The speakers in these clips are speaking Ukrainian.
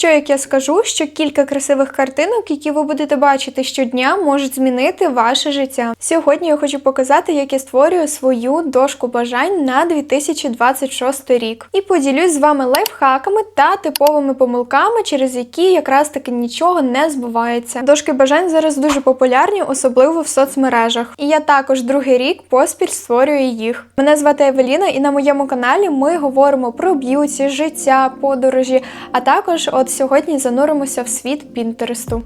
що як я скажу, що кілька красивих картинок, які ви будете бачити щодня, можуть змінити ваше життя. Сьогодні я хочу показати, як я створюю свою дошку бажань на 2026 рік. І поділюсь з вами лайфхаками та типовими помилками, через які якраз таки нічого не збувається. Дошки бажань зараз дуже популярні, особливо в соцмережах. І я також другий рік поспіль створюю їх. Мене звати Евеліна, і на моєму каналі ми говоримо про б'юті, життя, подорожі. А також, от сьогодні зануримося в світ Пінтересту.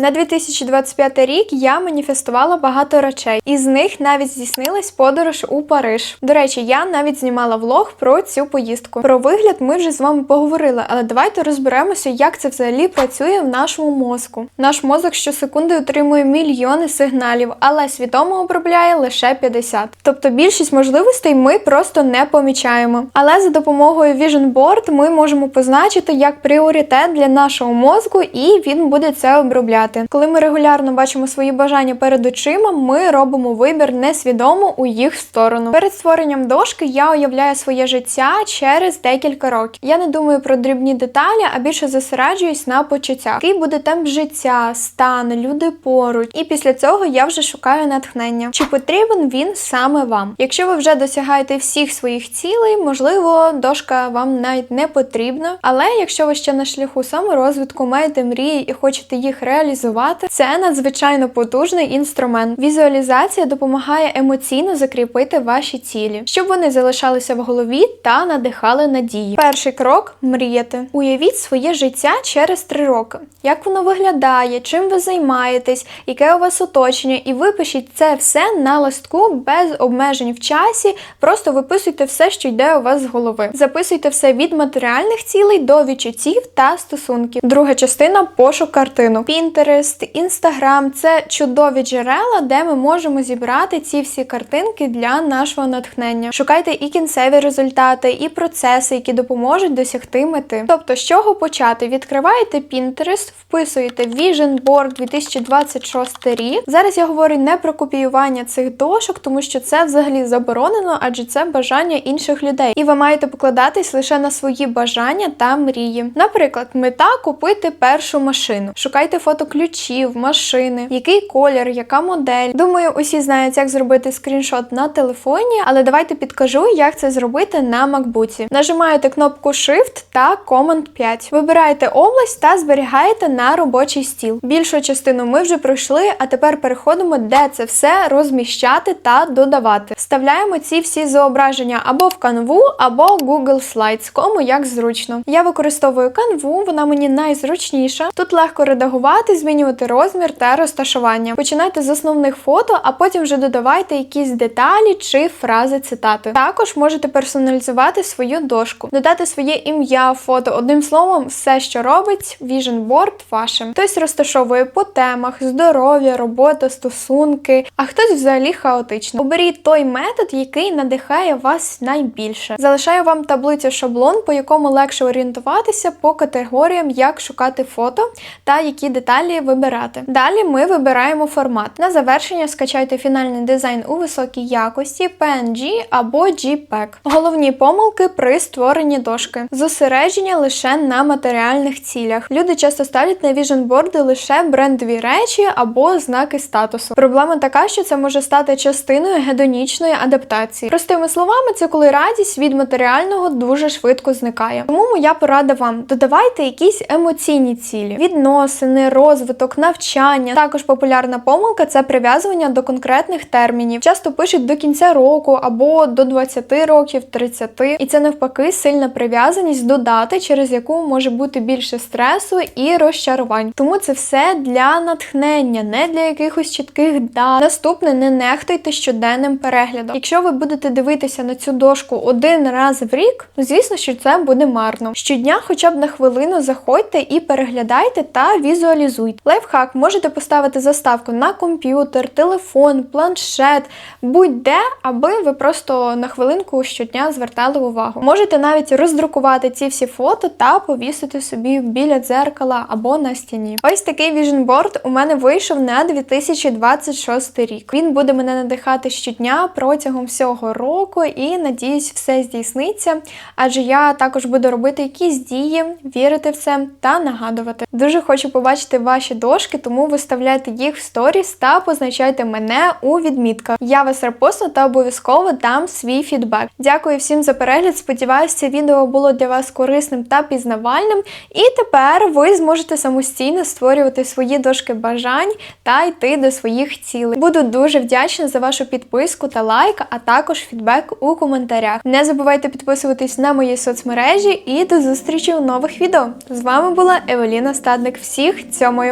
На 2025 рік я маніфестувала багато речей, і з них навіть здійснилась подорож у Париж. До речі, я навіть знімала влог про цю поїздку. Про вигляд ми вже з вами поговорили, але давайте розберемося, як це взагалі працює в нашому мозку. Наш мозок щосекунди отримує мільйони сигналів, але свідомо обробляє лише 50. Тобто більшість можливостей ми просто не помічаємо. Але за допомогою Vision Board ми можемо позначити як пріоритет для нашого мозку, і він буде це обробляти. Коли ми регулярно бачимо свої бажання перед очима, ми робимо вибір несвідомо у їх сторону. Перед створенням дошки я уявляю своє життя через декілька років. Я не думаю про дрібні деталі, а більше зосереджуюсь на почуттях. Який буде темп життя, стан, люди поруч. І після цього я вже шукаю натхнення. Чи потрібен він саме вам? Якщо ви вже досягаєте всіх своїх цілей, можливо, дошка вам навіть не потрібна. Але якщо ви ще на шляху саморозвитку, маєте мрії і хочете їх реалізувати, це надзвичайно потужний інструмент. Візуалізація допомагає емоційно закріпити ваші цілі, щоб вони залишалися в голові та надихали надії. Перший крок мріяти. Уявіть своє життя через три роки. Як воно виглядає, чим ви займаєтесь, яке у вас оточення, і випишіть це все на листку без обмежень в часі. Просто виписуйте все, що йде у вас з голови. Записуйте все від матеріальних цілей до відчуттів та стосунків. Друга частина пошук картинок. Pinterest, Instagram – це чудові джерела, де ми можемо зібрати ці всі картинки для нашого натхнення. Шукайте і кінцеві результати, і процеси, які допоможуть досягти мети. Тобто, з чого почати? Відкриваєте Pinterest, вписуєте Vision Board 2026 рік. Зараз я говорю не про копіювання цих дошок, тому що це взагалі заборонено, адже це бажання інших людей. І ви маєте покладатись лише на свої бажання та мрії. Наприклад, мета купити першу машину. Шукайте фото ключів, машини, який колір, яка модель. Думаю, усі знають, як зробити скріншот на телефоні, але давайте підкажу, як це зробити на макбуці. Нажимаєте кнопку Shift та Command 5. Вибираєте область та зберігаєте на робочий стіл. Більшу частину ми вже пройшли, а тепер переходимо, де це все розміщати та додавати. Вставляємо ці всі зображення або в канву, або Google Slides, кому як зручно. Я використовую канву, вона мені найзручніша. Тут легко редагувати, змінювати розмір та розташування. Починайте з основних фото, а потім вже додавайте якісь деталі чи фрази цитати. Також можете персоналізувати свою дошку, додати своє ім'я, фото. Одним словом, все, що робить Vision Board вашим. Хтось розташовує по темах, здоров'я, робота, стосунки, а хтось взагалі хаотично. Оберіть той метод, який надихає вас найбільше. Залишаю вам таблицю шаблон, по якому легше орієнтуватися по категоріям, як шукати фото та які деталі вибирати. Далі ми вибираємо формат. На завершення скачайте фінальний дизайн у високій якості, PNG або JPEG. Головні помилки при створенні дошки. Зосередження лише на матеріальних цілях. Люди часто ставлять на віженборди лише брендові речі або знаки статусу. Проблема така, що це може стати частиною гедонічної адаптації. Простими словами, це коли радість від матеріального дуже швидко зникає. Тому моя порада вам: додавайте якісь емоційні цілі, відносини, розвиток, навчання. Також популярна помилка це прив'язування до конкретних термінів. Часто пишуть до кінця року або до 20 років, 30. І це навпаки сильна прив'язаність до дати, через яку може бути більше стресу і розчарувань. Тому це все для натхнення, не для якихось чітких дат. Наступне не нехтуйте щоденним переглядом. Якщо ви будете дивитися на цю дошку один раз в рік, ну звісно, що це буде марно. Щодня, хоча б на хвилину, заходьте і переглядайте та візуалізуйте. Купуйте. Лайфхак можете поставити заставку на комп'ютер, телефон, планшет, будь-де, аби ви просто на хвилинку щодня звертали увагу. Можете навіть роздрукувати ці всі фото та повісити собі біля дзеркала або на стіні. Ось такий віженборд у мене вийшов на 2026 рік. Він буде мене надихати щодня протягом всього року і надіюсь, все здійсниться. Адже я також буду робити якісь дії, вірити в це та нагадувати. Дуже хочу побачити ваші дошки, тому виставляйте їх в сторіс та позначайте мене у відмітках. Я вас репостну та обов'язково дам свій фідбек. Дякую всім за перегляд. Сподіваюсь, це відео було для вас корисним та пізнавальним. І тепер ви зможете самостійно створювати свої дошки бажань та йти до своїх цілей. Буду дуже вдячна за вашу підписку та лайк, а також фідбек у коментарях. Не забувайте підписуватись на мої соцмережі і до зустрічі у нових відео. З вами була Евеліна Стадник. Всіх цьомою!